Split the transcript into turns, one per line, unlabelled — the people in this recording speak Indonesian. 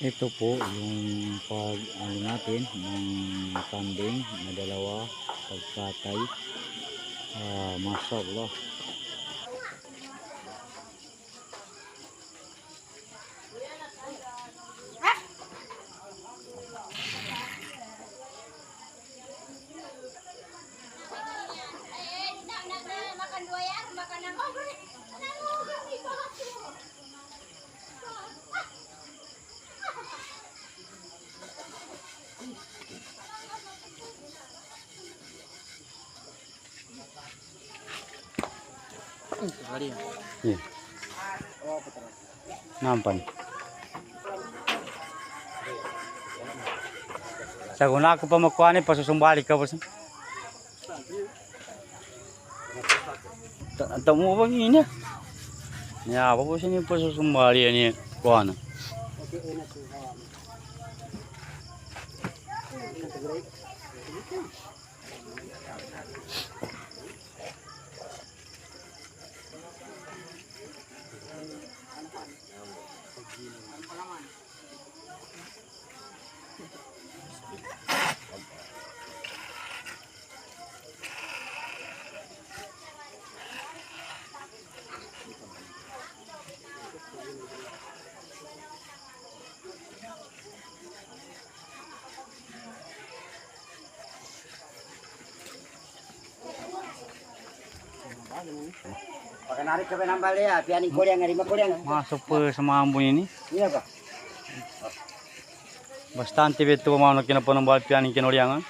Ito po yung pag ano natin ng kambing na dalawa pagkatay. Ah, mashallah.
makan
Nampan. Sa kuna ako pa makuha ni pasusumbalik ka pa sa. Ta- Tamo bang ini? Ya, apa po sini pasusumbali ni kuha na.
Pagkanarik ka pa ng bali ah, pianing kuryang, lima kuryang.
Masuk po sa mga ambon ini.
Iya ba?
Bastante beto mga na kinapanambal pianing kinoliangan.